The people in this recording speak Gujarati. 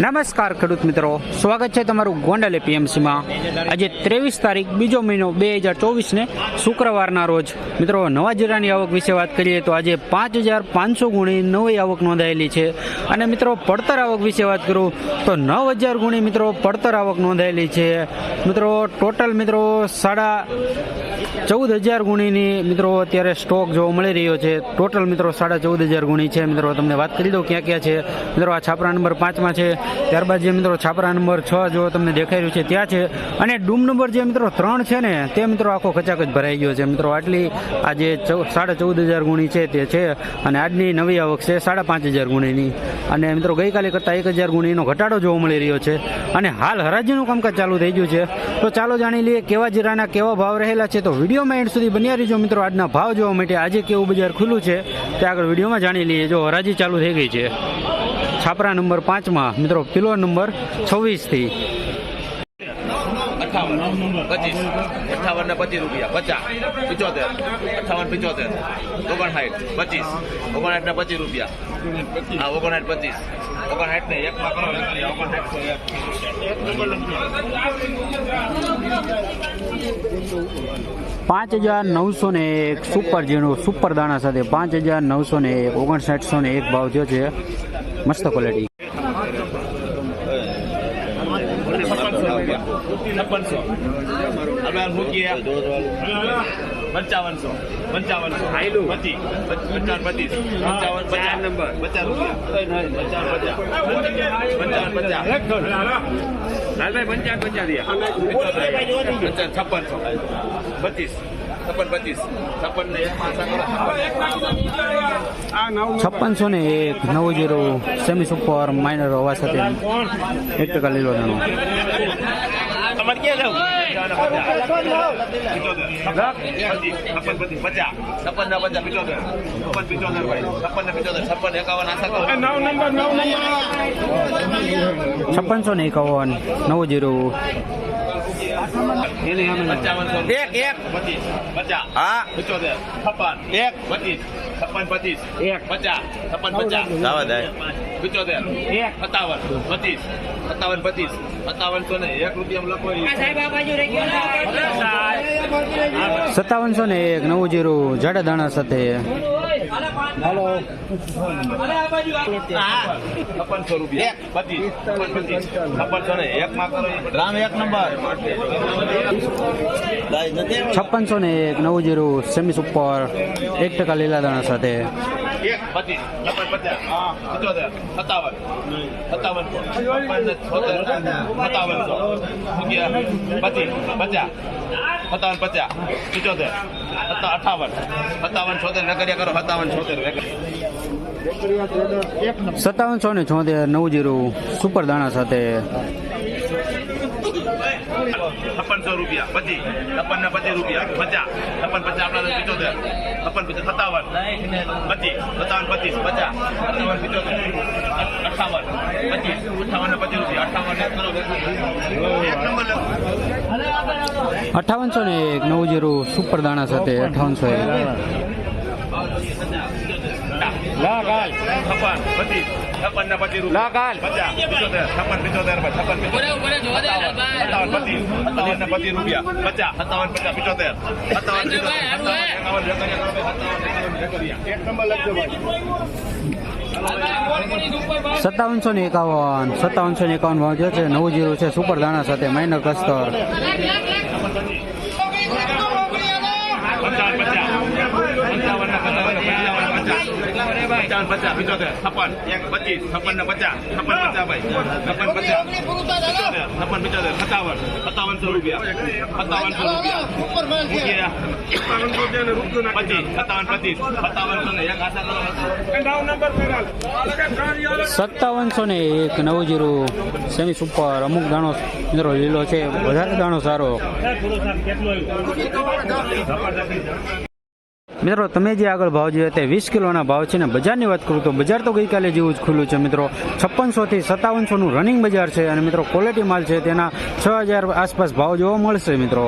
નમસ્કાર ખેડૂત મિત્રો. સ્વાગત છે તમારું ગોંડલ એપીએમસીમાં. આજે ત્રેવીસ તારીખ, બીજો મહિનો બે હજાર ચોવીસને શુક્રવારના રોજ. મિત્રો, નવા જીરાની આવક વિશે વાત કરીએ તો આજે પાંચ હજાર પાંચસો ગુણી નવી આવક નોંધાયેલી છે. અને મિત્રો, પડતર આવક વિશે વાત કરું તો નવ હજાર ગુણી મિત્રો, પડતર આવક નોંધાયેલી છે. મિત્રો, ટોટલ મિત્રો સાડા ચૌદ હજાર ગુણીની મિત્રો અત્યારે સ્ટોક જોવા મળી રહ્યો છે. ટોટલ મિત્રો સાડા ચૌદ હજાર ગુણી છે. મિત્રો તમને વાત કરી દઉં ક્યાં ક્યાં છે. મિત્રો આ છાપરા નંબર પાંચમાં છે. ત્યારબાદ જે મિત્રો છાપરા નંબર છ જો તમને દેખાઈ રહ્યું છે ત્યાં છે. અને ડૂમ નંબર જે મિત્રો ત્રણ છે ને, તે મિત્રો આખો કચાક જ ભરાઈ ગયો છે. મિત્રો આટલી આ જે સાડા ચૌદ હજાર ગુણી છે તે છે. અને આજની નવી આવક છે સાડા પાંચ હજાર ગુણીની. અને મિત્રો ગઈકાલે કરતાં એક હજાર ગુણીનો ઘટાડો જોવા મળી રહ્યો છે. અને હાલ હરાજીનું કામકાજ ચાલુ થઈ ગયું છે. તો ચાલો જાણી લઈએ કેવા જીરાના કેવા ભાવ રહેલા છે. તો વિડીયોમાં એન્ડ સુધી બન્યા રહીજો મિત્રો. આજના ભાવ જોવા માટે આજે કેવું બજાર ખુલ્લું છે તે આગળ વિડીયોમાં જાણી લઈએ. જો હરાજી ચાલુ થઈ ગઈ છે. છાપરા નંબર પાંચમાં મિત્રો પિલો નંબર છવ્વીસથી અઠાવન પચીસ. અઠાવન ને પચીસ રૂપિયા. પચાસ. પિચોતેર. અઠાવન પિચોતેર. ઓગણસાઠ. પચીસ. ઓગણસાઠ ને પચીસ રૂપિયા. હા ઓગણસાઠ પચીસ. ઓગણસાઠ ને એકમાં કરો પાંચ હજાર નવસો ને એક સુપર ઝીણું સુપર દાણા સાથે પાંચ હજાર નવસો ને એક ઓગણસાઠસો ને એક ભાવ થયો છે. મસ્ત ક્વોલિટી છપ્પનસો આપણે મૂકીએ. પંચાવનસો. પંચાવનસો. પચીસ પંચાવન પચીસ પંચાવન પચાસ નંબર. પચાસ રૂપિયા. પચાસ પચાસ. પંચાવન પચાસ. લાલભાઈ પંચાવન પચાસ છપ્પનસો. પચીસ. છપ્પન પચીસ. છપ્પન ને એક છપ્પનસો ને એક નવ જીરો સેમી સુપર માઇનર હોવા સાથે એક ટકા લીલો દાણો તમારે જાવ છપ્પન પચીસ પચાસ છપ્પન ના પચાસ પિચોતેર છપ્પન પિચોતેર ભાઈ છપ્પન ને પિચોતેર છપ્પન એકાવન આશા કરો છપ્પનસો ને એકાવન નવ જીરો એક એક. પચીસ પચાસ હા. પચોતેર છપ્પન એક. પચીસ. છપ્પન પચીસ. એક. પચાસ. છપ્પન પચાસ. પિચોતેર. એક. સત્તાવન. પચીસ. સત્તાવન પચીસ. સત્તાવનસો ને એક રૂપિયા લખો સત્તાવનસો ને એક નવ જીરો જાડા દાણા સાથે. છપ્પનસો રૂપિયા પચીસ રૂપિયા પચીસ છપ્પનસો ને એક માં કરો રામ એક નંબર. છપ્પનસો ને એક નવ જીરો સેમી સુપર એક ટકા લીલા દાણા સાથે. એક. પચીસ. છપ્પન પચાસ પચોતેર સત્તાવન સત્તાવન પચાસ. સત્તાવન પચાસ. પિચોતેર અઠાવન. સત્તાવન છોતેર નકરિયા કરો. સત્તાવન છોતેર સત્તાવનસો ને છોતેર નવ જીરો સુપર દાણા સાથે. છપ્પનસો રૂપિયા પચીસ. છપ્પન ને પચીસ રૂપિયા પચાસ. છપ્પન પચાસ આપણા પિચોતેર છપ્પન પચાસ સત્તાવન. પચીસ. સત્તાવન પચીસ પચાસ. સત્તાવન પિચોતેર અઠાવન પચીસ. અઠાવન ને પચીસ અઠાવનસો ને એક નવ જીરો સુપર દાણા સાથે અઠાવનસો એક એક નંબર લખજો ભાઈ સત્તાવનસો ને એકાવન સત્તાવનસો ને એકાવન ભાવ છે, નવ જીરો છે, સુપર દાણા સાથે માઇનર કસ્તર પચાસ સત્તાવનસો ને એક આશા કરો નવ જીરો સેમી સુપર અમુક દાણો મિત્રો લીલો છે વધારે દાણો સારો મિત્રો, તમે જે આગળ ભાવ જોયા તે વીસ કિલોના ભાવ છે ને બજારની વાત કરું તો બજાર તો ગઈકાલે જેવું જ ખુલ્લું છે મિત્રો. છપ્પનસોથી સત્તાવનસોનું રનિંગ બજાર છે અને મિત્રો ક્વોલિટી માલ છે તેના છ હજાર આસપાસ ભાવ જોવા મળશે મિત્રો.